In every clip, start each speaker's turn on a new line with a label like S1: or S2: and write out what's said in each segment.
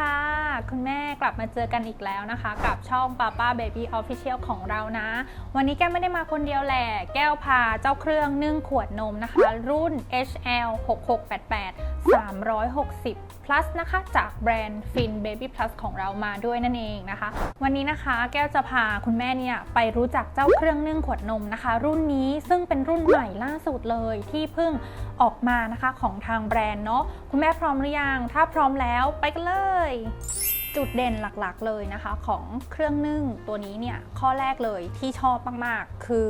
S1: ค่ะ คุณแม่กลับมาเจอกันอีกแล้วนะคะ กับช่อง Papa Baby Official ของเรานะ วันนี้แก้วไม่ได้มาคนเดียวแหละ แก้วพาเจ้าเครื่องนึ่งขวดนมนะคะ รุ่น HL 6688 360 plus นะคะ จากแบรนด์ Fin Baby Plus ของเรามาด้วยนั่นเองนะคะ วันนี้นะคะแก้วจะพาคุณแม่เนี่ยไปรู้จักเจ้าเครื่องนึ่งขวดนมนะคะ รุ่นนี้ซึ่งเป็นรุ่นใหม่ล่าสุดเลยที่เพิ่งออกมานะคะของทางแบรนด์เนาะคุณแม่พร้อมหรือยัง ถ้าพร้อมแล้วไปกันเลย จุดเด่นหลักๆเลยนะคะของเครื่องนึ่งตัวนี้เนี่ยข้อแรกเลยที่ชอบมากๆ คือ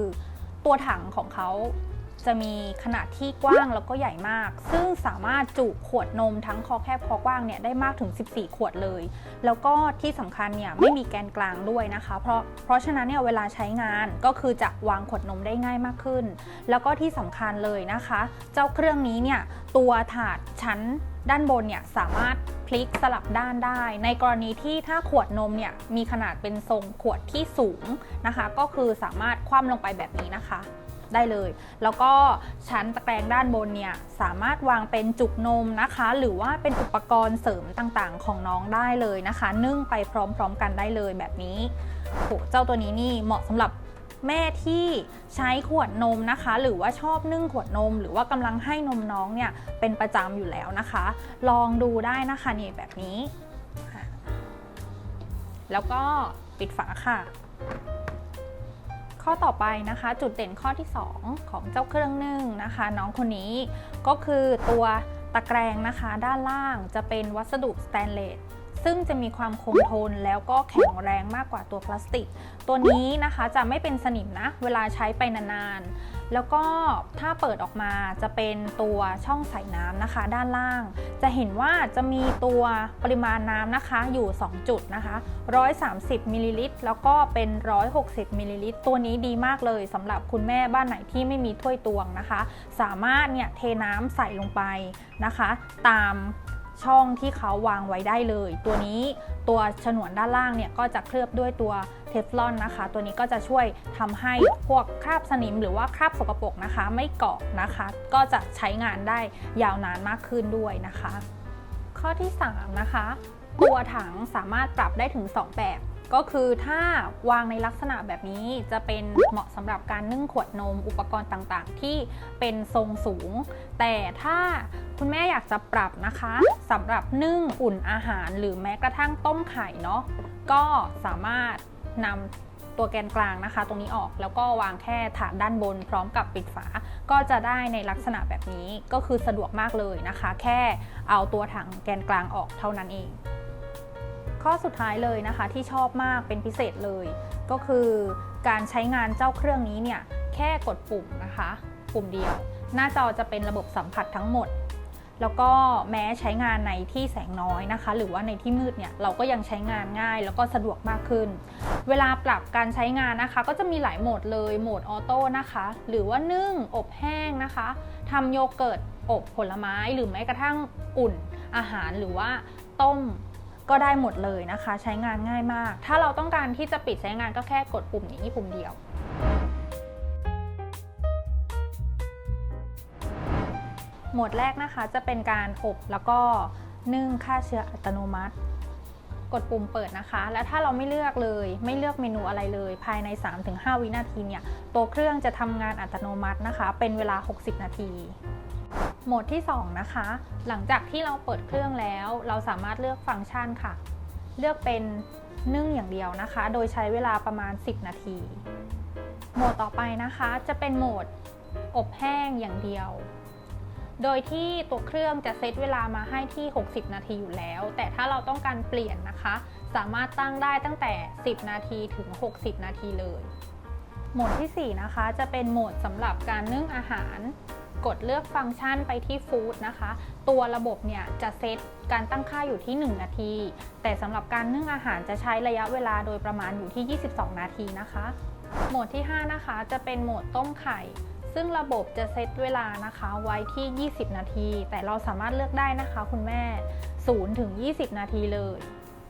S1: ตัวถังของเขา จะมีขนาดที่กว้างแล้วก็ใหญ่มาก ซึ่งสามารถจุขวดนมทั้งคอแคบคอกว้างเนี่ยได้มากถึง 14 ขวดเลย แล้วก็ที่สำคัญเนี่ยไม่มีแกนกลางด้วยนะคะ เพราะเพราะฉะนั้นเนี่ยเวลาใช้งานก็คือจะวางขวดนมได้ง่ายมากขึ้น แล้วก็ที่สำคัญเลยนะคะ เจ้าเครื่องนี้เนี่ยตัวถาดชั้นด้านบนเนี่ยสามารถพลิกสลับด้านได้ ในกรณีที่ถ้าขวดนมเนี่ยมีขนาดเป็นทรงขวดที่สูงนะคะ ก็คือสามารถคว่ำลงไปแบบนี้นะคะ ได้เลย แล้วก็ชั้นตะแกรงด้านบนเนี่ยสามารถวางเป็นจุกนมนะคะ หรือว่าเป็นอุปกรณ์เสริมต่างๆ ของน้องได้เลยนะคะ นึ่งไปพร้อมๆกันได้เลยแบบนี้โหเจ้าตัวนี้นี่เหมาะสำหรับแม่ที่ใช้ขวดนมนะคะ หรือว่าชอบนึ่งขวดนม หรือว่ากำลังให้นมน้องเนี่ยเป็นประจำอยู่แล้วนะคะ ลองดูได้นะคะนี่แบบนี้ แล้วก็ปิดฝาค่ะ ข้อต่อไปนะคะ จุดเด่นข้อที่ 2 ของเจ้าเครื่องนึ่งนะคะ น้องคนนี้ก็คือตัวตะแกรงนะคะ ด้านล่างจะเป็นวัสดุสแตนเลสซึ่งจะมีความคงทนแล้วก็แข็งแรงมากกว่าตัวพลาสติก ตัวนี้นะคะจะไม่เป็นสนิมนะ เวลาใช้ไปนานๆ แล้วก็ถ้าเปิดออกมาจะเป็นตัวช่องใส่น้ำนะคะ ด้านล่าง จะเห็นว่าจะมีตัวปริมาณน้ำนะคะอยู่ 2 จุดนะคะ 130มิลลิลิตรแล้วก็เป็น 160มิลลิลิตรตัวนี้ดีมากเลยสำหรับคุณแม่บ้านไหนที่ไม่มีถ้วยตวงนะคะ สามารถเนี่ยเทน้ำใส่ลงไปนะคะ ตามช่องที่เขาวางไว้ได้เลย ตัวนี้ตัวฉนวนด้านล่างเนี่ยก็จะเคลือบด้วยตัว เทฟลอนนะคะ ตัวนี้ก็จะช่วยทำให้พวกคราบสนิมหรือว่าคราบสกปรกนะคะ ไม่เกาะนะคะ ก็จะใช้งานได้ยาวนานมากขึ้นด้วยนะคะ ข้อที่ 3 นะคะ ตัวถังสามารถปรับได้ถึง 2 แบบก็คือถ้าวางในลักษณะแบบนี้จะเป็นเหมาะสำหรับการนึ่งขวดนมอุปกรณ์ต่างๆ ที่เป็นทรงสูง แต่ถ้าคุณแม่อยากจะปรับนะคะสำหรับนึ่งอุ่นอาหารหรือแม้กระทั่งต้มไข่เนาะก็สามารถ นำตัวแกนกลางนะคะ ตรงนี้ออกแล้วก็วางแค่ถาดด้านบน พร้อมกับปิดฝา ก็จะได้ในลักษณะแบบนี้ก็คือสะดวกมากเลยนะคะ แค่เอาตัวถังแกนกลางออกเท่านั้นเอง ข้อสุดท้ายเลยนะคะที่ชอบมากเป็นพิเศษเลย ก็คือการใช้งานเจ้าเครื่องนี้เนี่ยแค่กดปุ่มนะคะ ปุ่มเดียว หน้าจอจะเป็นระบบสัมผัสทั้งหมด แล้วก็แม้ใช้งานในที่แสงน้อยนะคะ หรือว่าในที่มืดเนี่ยเราก็ยังใช้งานง่าย แล้วก็สะดวกมากขึ้น เวลาปรับการใช้งานนะคะ ก็จะมีหลายโหมดเลยโหมดออโต้นะคะ หรือว่านึ่งอบแห้งนะคะทำโยเกิร์ตอบผลไม้หรือแม้กระทั่งอุ่นอาหารหรือว่าต้มก็ได้หมดเลยนะคะ ใช้งานง่ายมาก ถ้าเราต้องการที่จะปิดใช้งานก็แค่กดปุ่มนี้ปุ่มเดียว หมดแรกนะคะจะเป็นการอบแล้วก็นึ่งฆ่าเชื้ออัตโนมัติ กดปุ่มเปิดนะคะ และถ้าเราไม่เลือกเลย ไม่เลือกเมนูอะไรเลย ภายใน 3-5 วินาทีเนี่ย ตัวเครื่องจะทำงานอัตโนมัตินะคะ เป็นเวลา 60 นาทีโหมดที่ 2 นะคะ หลังจากที่เราเปิดเครื่องแล้ว เราสามารถเลือกฟังก์ชันค่ะ เลือกเป็นนึ่งอย่างเดียวนะคะ โดยใช้เวลาประมาณ 10 นาที โหมดต่อไปนะคะ จะเป็นโหมดอบแห้งอย่างเดียว โดยที่ตัวเครื่องจะเซตเวลามาให้ที่ 60 นาทีอยู่แล้ว แต่ถ้าเราต้องการเปลี่ยนนะคะ สามารถตั้งได้ตั้งแต่ 10 นาทีถึง 60 นาทีเลย โหมดที่ 4 นะคะจะเป็นโหมดสำหรับการนึ่งอาหาร กดเลือกฟังก์ชันไปที่ฟู้ดนะคะ ตัวระบบเนี่ยจะเซตการตั้งค่าอยู่ที่ 1 นาที แต่สำหรับการนึ่งอาหารจะใช้ระยะเวลาโดยประมาณอยู่ที่ 22 นาทีนะคะ โหมดที่ 5 นะคะ จะเป็นโหมดต้มไข่ ซึ่งระบบจะเซตเวลานะคะไว้ที่ 20 นาที แต่เราสามารถเลือกได้นะคะคุณแม่ 0 ถึง 20 นาทีเลย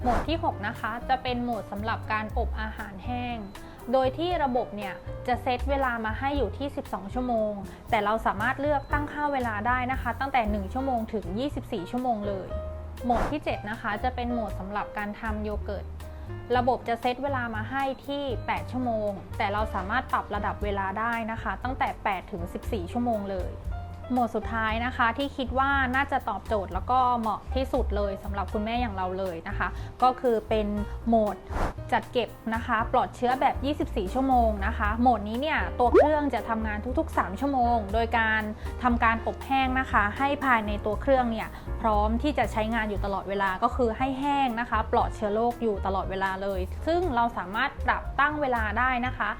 S1: โหมดที่ 6 นะคะจะเป็นโหมดสำหรับการอบอาหารแห้ง โดยที่ระบบเนี่ยจะเซตเวลามาให้อยู่ที่ 12 ชั่วโมง แต่เราสามารถเลือกตั้งค่าเวลาได้นะคะ ตั้งแต่ 1 ชั่วโมงถึง 24 ชั่วโมงเลย โหมดที่ 7 นะคะ จะเป็นโหมดสำหรับการทำโยเกิร์ต ระบบจะเซตเวลามาให้ที่ 8 ชั่วโมง แต่เราสามารถปรับระดับเวลาได้นะคะ ตั้งแต่ 8 ถึง 14 ชั่วโมงเลยโหมดสุดท้ายนะคะที่คิดว่าน่าจะตอบโจทย์แล้วก็เหมาะที่สุดเลยสำหรับคุณแม่อย่างเราเลยนะคะ ก็คือเป็นโหมด จัดเก็บนะคะ ปลอดเชื้อแบบ 24 ชั่วโมงนะคะ โหมดนี้เนี่ยตัวเครื่องจะทำงานทุกๆ 3 ชั่วโมง โดยการทำการอบแห้งนะคะ ให้ภายในตัวเครื่องเนี่ยพร้อมที่จะใช้งานอยู่ตลอดเวลาก็คือให้แห้งนะคะ ปลอดเชื้อโรคอยู่ตลอดเวลาเลย ซึ่งเราสามารถปรับตั้งเวลาได้นะคะ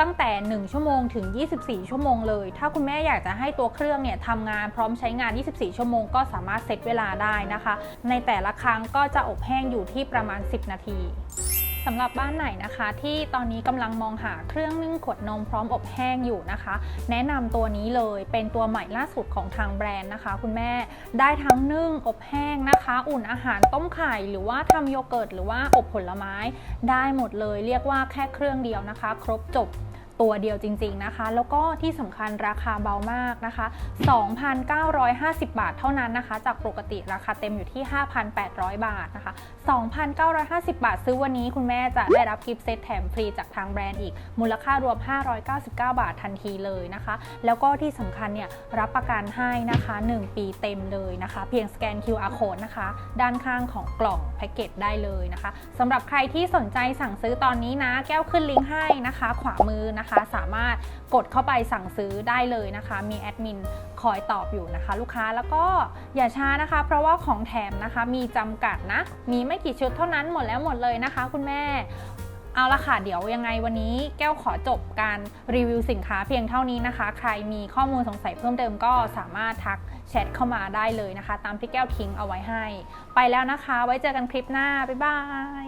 S1: ตั้งแต่ 1 ชั่วโมงถึง 24 ชั่วโมงเลย ถ้าคุณแม่อยากจะให้ตัวเครื่องเนี่ยทำงานพร้อมใช้งาน 24 ชั่วโมงก็สามารถเซตเวลาได้นะคะ ในแต่ละครั้งก็จะอบแห้งอยู่ที่ประมาณ 10 นาที สำหรับบ้านไหนนะคะที่ตอนนี้กำลังมองหาเครื่องนึ่งขวดนมพร้อมอบแห้งอยู่นะคะ แนะนำตัวนี้เลยเป็นตัวใหม่ล่าสุดของทางแบรนด์นะคะ คุณแม่ได้ทั้งนึ่งอบแห้งนะคะ อุ่นอาหารต้มไข่หรือว่าทำโยเกิร์ตหรือว่าอบผลไม้ได้หมดเลย เรียกว่าแค่เครื่องเดียวนะคะ ครบจบ ตัวเดียวจริง ๆนะคะ แล้วก็ที่สำคัญราคาเบามากนะคะ 2,950 บาทเท่านั้นนะคะ จากปกติราคาเต็มอยู่ที่ 5,800 บาทนะคะ 2,950 บาทซื้อวันนี้คุณแม่จะได้รับกิฟต์เซตแถมฟรีจากทางแบรนด์อีก มูลค่ารวม 599 บาททันทีเลยนะคะ แล้วก็ที่สำคัญเนี่ยรับประกันให้นะคะ 1 ปีเต็มเลยนะคะ เพียงสแกน QR code นะคะ ด้านข้างของกล่องแพ็กเกจได้เลยนะคะสำหรับใครที่สนใจสั่งซื้อตอนนี้นะ แก้วขึ้นลิงก์ให้นะคะ ขวามือนะคะสามารถกดเข้าไปสั่งซื้อได้เลยนะคะ มีแอดมินคอยตอบอยู่นะคะ ลูกค้าแล้วก็อย่าช้านะคะ เพราะว่าของแถมนะคะมีจำกัดนะ มีไม่กี่ชุดเท่านั้นหมดแล้วหมดเลยนะคะ คุณแม่เอาละค่ะ เดี๋ยวยังไงวันนี้แก้วขอจบการรีวิวสินค้าเพียงเท่านี้นะคะ ใครมีข้อมูลสงสัยเพิ่มเติมก็สามารถทักแชทเข้ามาได้เลยนะคะ ตามที่แก้วทิ้งเอาไว้ให้ ไปแล้วนะคะ ไว้เจอกันคลิปหน้า บ๊ายบาย